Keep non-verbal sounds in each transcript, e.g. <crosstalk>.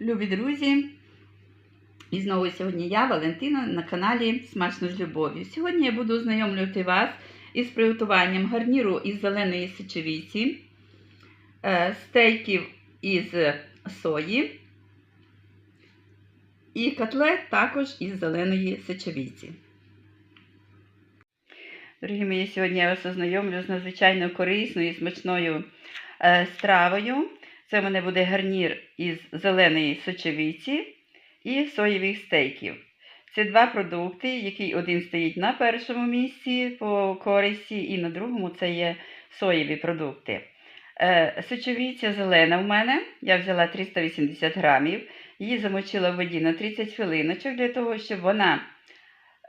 Любі друзі! І знову сьогодні я, Валентина, на каналі Смачно з любов'ю. Сьогодні я буду ознайомлювати вас із приготуванням гарніру із зеленої сечевиці, е, стейків із сої і котлет також із зеленої сечевиці. Дорогі мої, сьогодні я вас ознайомлю з надзвичайно корисною і смачною е, стравою. Це в мене буде гарнір із зеленої сочевиці і соєвих стейків. Це два продукти, який один стоїть на першому місці по користі, і на другому це є соєві продукти. Е, Сочевиця зелена в мене. Я взяла 380 грамів, її замочила в воді на 30 хвилиночок для того, щоб вона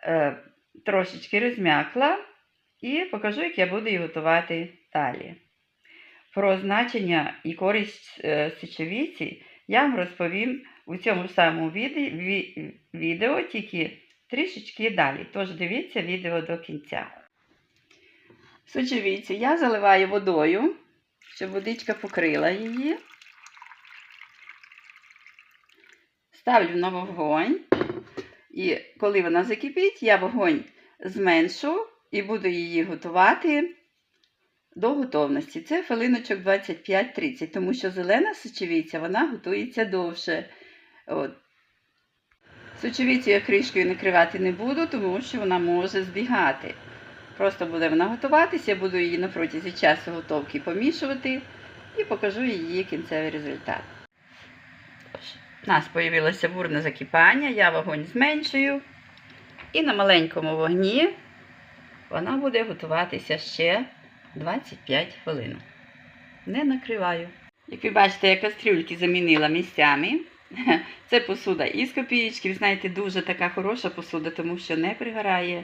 е, трошечки розм'якла. І покажу, як я буду її готувати далі. Про значення і користь е, я вам розповім у цьому самому відео, тільки трішечки далі. Тож дивіться відео до кінця. Сечовицю я заливаю водою, щоб водичка покрила її. Ставлю на вогонь. І коли вона закипить, я вогонь зменшу і буду її готувати до готовності. Це хвилиночок 25-30, тому що зелена сочевиця вона готується довше. От. Сочевицю я кришкою накривати не буду, тому що вона може збігати. Просто буде вона готуватися, я буду її на протязі часу готовки помішувати і покажу її кінцевий результат. У нас з'явилося бурне закипання, я вогонь зменшую. І на маленькому вогні вона буде готуватися ще 25 хвилин. Не накриваю. Як ви бачите, я кастрюльки замінила місцями. Це посуда із копієчки. Знаєте, дуже така хороша посуда, тому що не пригорає.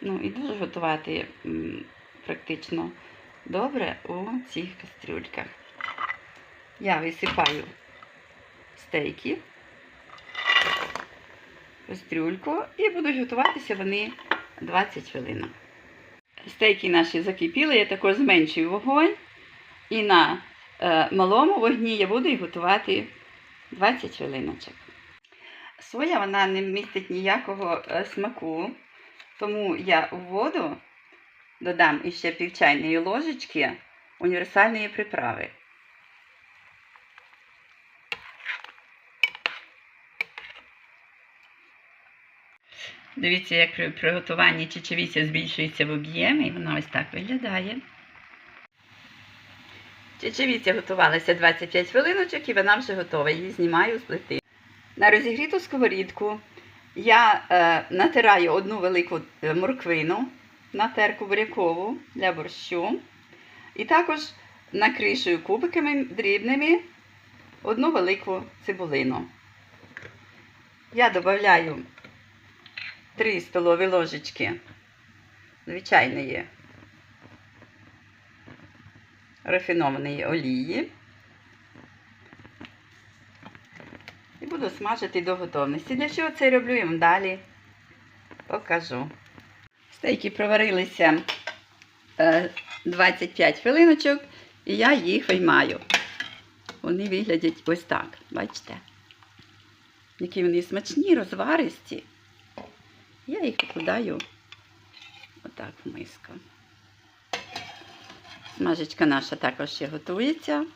Ну і дуже готувати практично добре у цих кастрюльках. Я висипаю стейки в кастрюльку і будуть готуватися вони 20 хвилин. Стейки наші закипіли, я також зменшую вогонь. І на е, малому вогні я буду їх готувати 20 хвилиночок. Соя вона не містить ніякого е, смаку, тому я у воду додам іще пів чайної ложечки універсальної приправи. Дивіться, як при приготуванні чечевиця збільшується в об'ємі, і вона ось так виглядає. Чечевиця готувалася 25 хвилиночок і вона вже готова. Її знімаю з плити. На розігріту сковорідку я е, натираю одну велику е, морквину на терку бурякову для борщу. І також накришую кубиками дрібними одну велику цибулину. Я додаю 3 столові ложечки звичайної рафінованої олії. І буду смажити до готовності. Для чого це роблю, я вам далі покажу. Стейки проварилися е, 25 хвилиночок, і я їх виймаю. Вони виглядять ось так, бачите? Які вони смачні, розваристі. Я їх викладаю отак в миску. Смажечка наша також ще готується.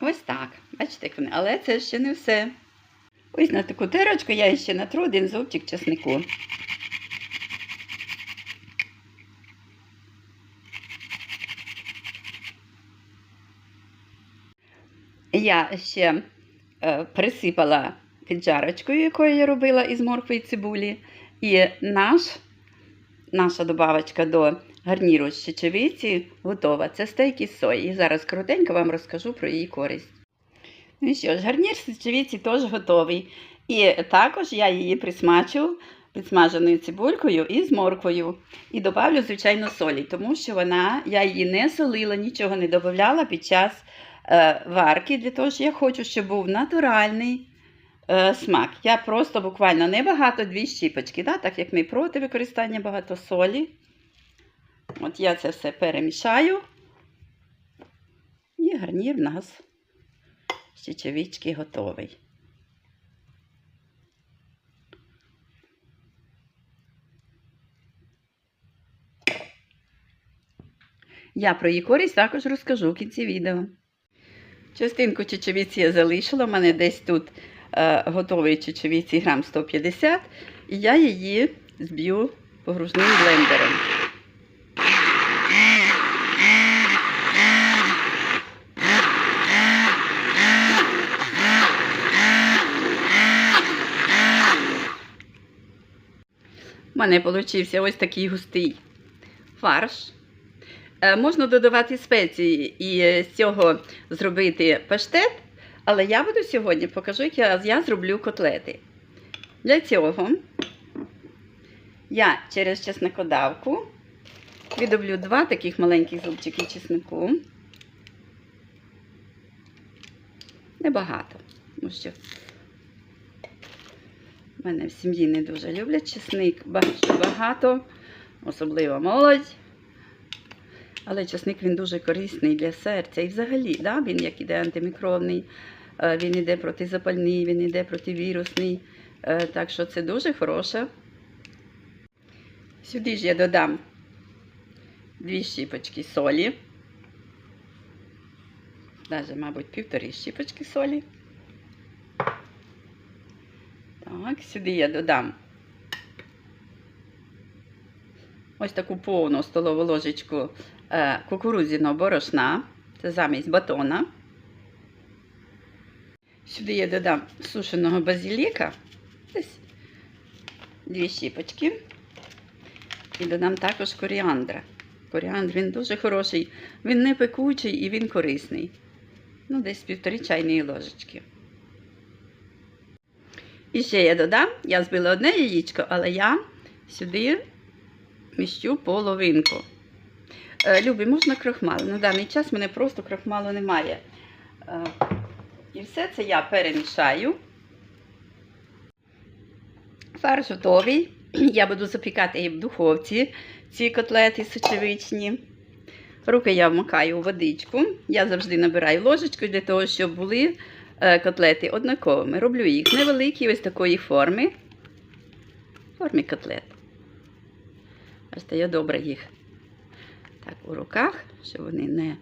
Ось так. Бачите, як вони. Але це ще не все. Ось на таку терочку я ще натру один зубчик чеснику. Я ще е, присипала піджарочкою, якою я робила із моркви і цибулі. І наш, наша добавочка до гарніру з чечевиці готова. Це стейки з сої. І зараз коротенько вам розкажу про її користь. Ну що ж, гарнір з чечевиці теж готовий. І також я її присмачу підсмаженою цибулькою і з морквою. І добавлю, звичайно, солі, тому що вона, я її не солила, нічого не додавала під час варки, для того, що я хочу, щоб був натуральний е, смак. Я просто буквально небагато, дві щіпочки, да? так як ми проти використання багато солі. От я це все перемішаю. І гарнір в нас з чечевички готовий. Я про її користь також розкажу в кінці відео. Частинку чечевиці я залишила, у мене десь тут е, готової чечевиці грам 150, і я її зб'ю погружним блендером. У мене вийшов ось такий густий фарш. Е, Можна додавати спеції і е, з цього зробити паштет, але я буду сьогодні покажу, як я, зроблю котлети. Для цього я через чесникодавку відроблю два таких маленьких зубчики чеснику. Небагато, тому що в мене в сім'ї не дуже люблять чесник багато, особливо молодь. Але часник він дуже корисний для серця. І взагалі, да, він як іде антимікробний, е, він іде протизапальний, він іде противірусний. Е, Так що це дуже хороше. Сюди ж я додам дві щіпочки солі. Навіть, мабуть, півтори щіпочки солі. Так, сюди я додам ось таку повну столову ложечку кукурудзяного борошна. Це замість батона. Сюди я додам сушеного базиліка. Десь дві щіпочки. І додам також коріандра. Коріандр він дуже хороший, він не пекучий і він корисний. Ну, десь півтори чайної ложечки. І ще я додам, я збила одне яєчко, але я сюди міщу половинку. Е, Любі, можна крохмал. На даний час в мене просто крохмалу немає. Е, І все це я перемішаю. Фарш готовий. <clears throat> Я буду запікати її в духовці, ці котлети сочевичні. Руки я вмикаю у водичку. Я завжди набираю ложечку для того, щоб були е, котлети однаковими. Роблю їх невеликі, ось такої форми. В формі котлет. Бачите, я добре їх так у руках, щоб вони не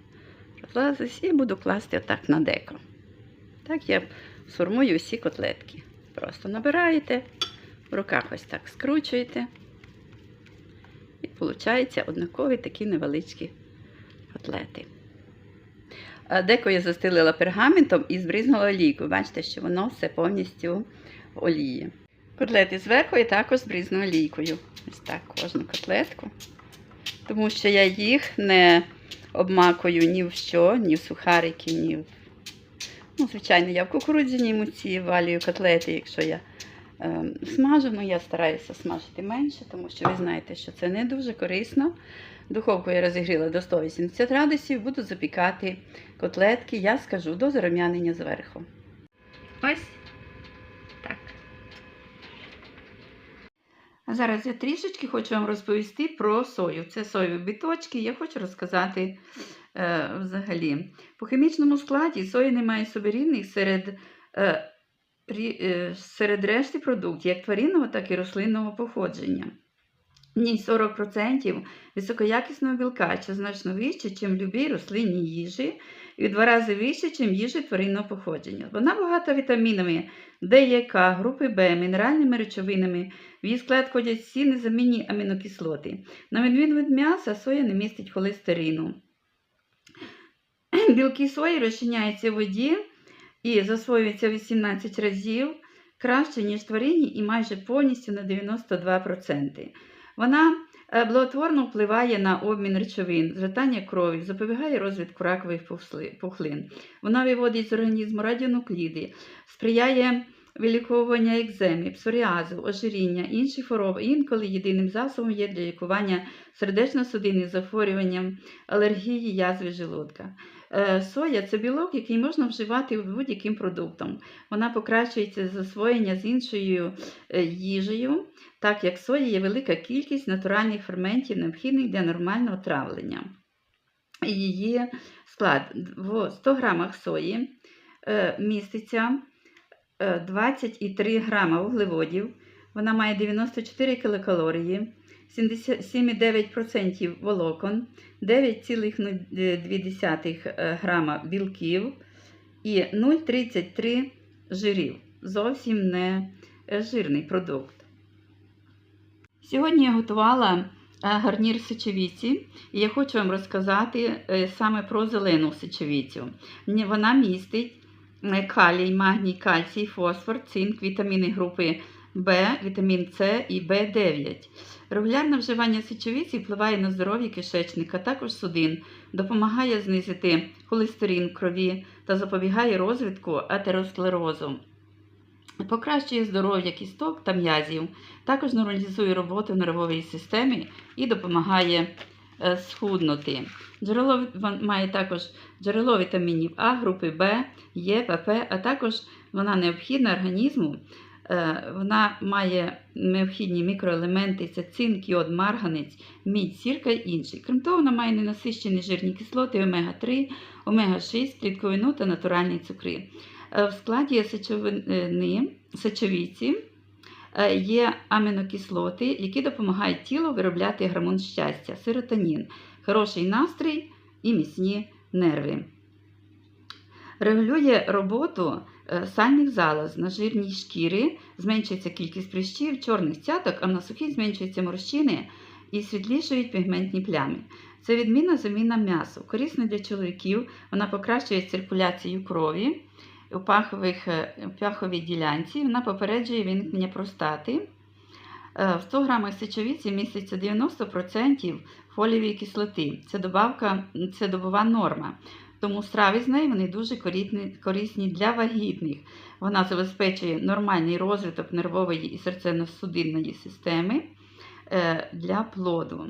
розлазились, і буду класти отак на деко. Так я сформую всі котлетки. Просто набираєте, в руках ось так скручуєте. І виходить однакові такі невеличкі котлети. Деко я застелила пергаментом і збризнула олійкою. Бачите, що воно все повністю в олії. Котлети зверху я також збризну олійкою. Ось так кожну котлетку. Тому що я їх не обмакую ні в що, ні в сухарики, ні в. Ну, звичайно, я в кукурудзяній муці валюю котлети, якщо я е, смажу, ну я стараюся смажити менше, тому що ви знаєте, що це не дуже корисно. Духовку я розігріла до 180 градусів, буду запікати котлетки, я скажу, до зарум'янення зверху. Ось А зараз я трішечки хочу вам розповісти про сою. Це соєві біточки. Я хочу розказати е, взагалі. По хімічному складі сої немає суверінних серед, е, е, серед решти продуктів, як тваринного, так і рослинного походження. В ній 40% високоякісного білка, що значно вище, ніж в любій рослинній їжі, і в два рази вище, ніж їжі тваринного походження. Вона багата вітамінами Д, Е, К, групи Б, мінеральними речовинами. В її склад входять всі незамінні амінокислоти. На відміну від м'яса, соя не містить холестерину. <clears throat> Білки сої розчиняються в воді і засвоюються 18 разів краще, ніж тваринні, і майже повністю на 92%. Вона е, благотворно впливає на обмін речовин, згортання крові, запобігає розвитку ракових пухлин. Вона виводить з організму радіонукліди, сприяє виліковування екземи, псоріазу, ожиріння, інших хвороб. Інколи єдиним засобом є для лікування сердечно-судинних захворювань, алергії, язви желудка. Е, Соя це білок, який можна вживати будь-яким продуктом. Вона покращується засвоєння з іншою е, їжею, так як сої є велика кількість натуральних ферментів, необхідних для нормального травлення. Її склад в 100 грамах сої е, міститься е, 23 грама вуглеводів, вона має 94 кілокалорії, 70 7,9% волокон, 9,2 е, грама білків і 0,33 жирів. Зовсім не е, жирний продукт. Сьогодні я готувала е, гарнір сечевиці, і я хочу вам розказати саме про зелену сечевицю. Вона містить калій, магній, кальцій, фосфор, цинк, вітаміни групи В, вітамін С і В9. Регулярне вживання сечовиці впливає на здоров'я кишечника, також судин, допомагає знизити холестерин в крові та запобігає розвитку атеросклерозу. Покращує здоров'я кісток та м'язів, також нормалізує роботу нервової системи і допомагає е, схуднути. Джерело має також джерело вітамінів А, групи Б, Е, ПП, а також вона необхідна організму. Е, Вона має необхідні мікроелементи, це цинк, йод, марганець, мідь, сірка і інші. Крім того, вона має ненасищені жирні кислоти омега-3, омега-6, клітковину та натуральні цукри. Е, В складі сечовини, сечовиці е, є амінокислоти, які допомагають тілу виробляти гормон щастя, серотонін, хороший настрій і міцні нерви. Регулює роботу сальних залоз на жирній шкірі, зменшується кількість прищів, чорних цяток, а на сухій зменшуються морщини і світлішують пігментні плями. Це відмінна заміна м'ясу. Корисна для чоловіків, вона покращує циркуляцію крові у пахових, е, паховій ділянці, вона попереджує виникнення простати. Е, В 100 грамах сечовиці міститься 90% фолієвої кислоти. Це, добавка, це добова норма. Тому страви з нею вони дуже корисні, для вагітних. Вона забезпечує нормальний розвиток нервової і серцево-судинної системи е, для плоду.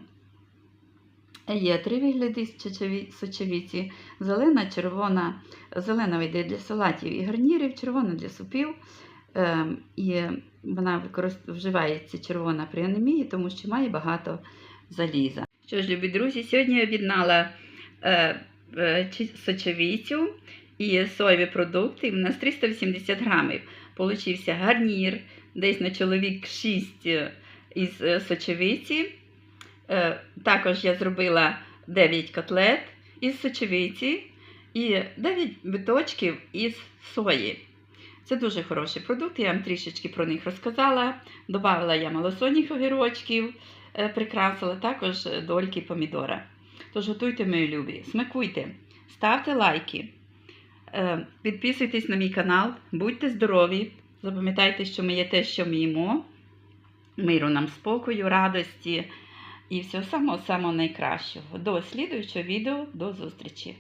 Є три вигляди сечові- зелена, червона, зелена йде для салатів і гарнірів, червона для супів. Е, І вона вживається червона при анемії, тому що має багато заліза. Що ж, любі друзі, сьогодні я об'єднала е, сочевицю і соєві продукти. У нас 380 грамів. Получився гарнір, десь на чоловік 6 із е, сочевиці. Е, Також я зробила 9 котлет із сочевиці і 9 биточків із сої. Це дуже хороший продукт, я вам трішечки про них розказала. Добавила я малосольних огірочків, е, прикрасила також е, дольки помідора. Тож готуйте, мої любі, смакуйте, ставте лайки, е, підписуйтесь на мій канал, будьте здорові, запам'ятайте, що ми є те, що ми їмо. Миру нам спокою, радості. І всього самого самого найкращого. До слідуючого відео, до зустрічі!